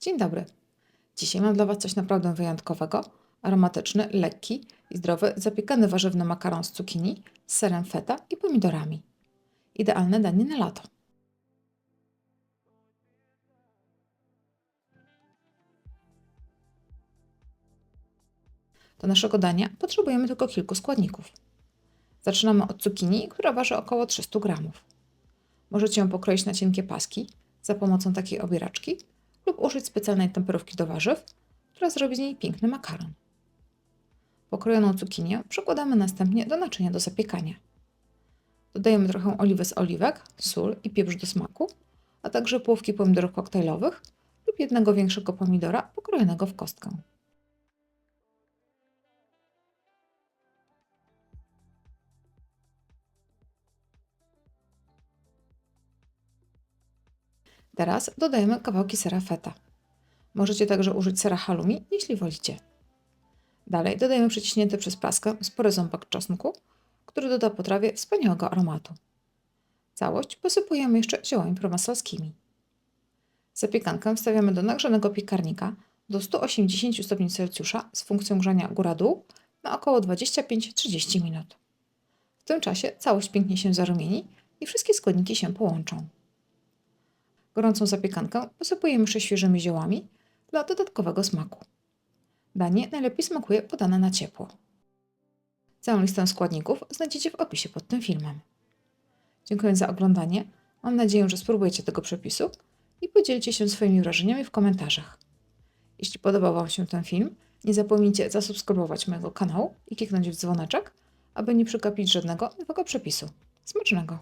Dzień dobry. Dzisiaj mam dla Was coś naprawdę wyjątkowego. Aromatyczny, lekki i zdrowy, zapiekany warzywny makaron z cukinii, z serem feta i pomidorami. Idealne danie na lato. Do naszego dania potrzebujemy tylko kilku składników. Zaczynamy od cukinii, która waży około 300 gramów. Możecie ją pokroić na cienkie paski za pomocą takiej obieraczki lub użyć specjalnej temperówki do warzyw, która zrobi z niej piękny makaron. Pokrojoną cukinię przekładamy następnie do naczynia do zapiekania. Dodajemy trochę oliwy z oliwek, sól i pieprz do smaku, a także połówki pomidorów koktajlowych lub jednego większego pomidora pokrojonego w kostkę. Teraz dodajemy kawałki sera feta. Możecie także użyć sera halloumi, jeśli wolicie. Dalej dodajemy przeciśnięty przez paskę spory ząbek czosnku, który doda potrawie wspaniałego aromatu. Całość posypujemy jeszcze ziołami prowansalskimi. Zapiekankę wstawiamy do nagrzanego piekarnika do 180 stopni Celsjusza z funkcją grzania góra-dół na około 25-30 minut. W tym czasie całość pięknie się zarumieni i wszystkie składniki się połączą. Gorącą zapiekankę posypujemy jeszcze świeżymi ziołami dla dodatkowego smaku. Danie najlepiej smakuje podane na ciepło. Całą listę składników znajdziecie w opisie pod tym filmem. Dziękuję za oglądanie. Mam nadzieję, że spróbujecie tego przepisu i podzielcie się swoimi wrażeniami w komentarzach. Jeśli podobał Wam się ten film, nie zapomnijcie zasubskrybować mojego kanału i kliknąć w dzwoneczek, aby nie przegapić żadnego nowego przepisu. Smacznego!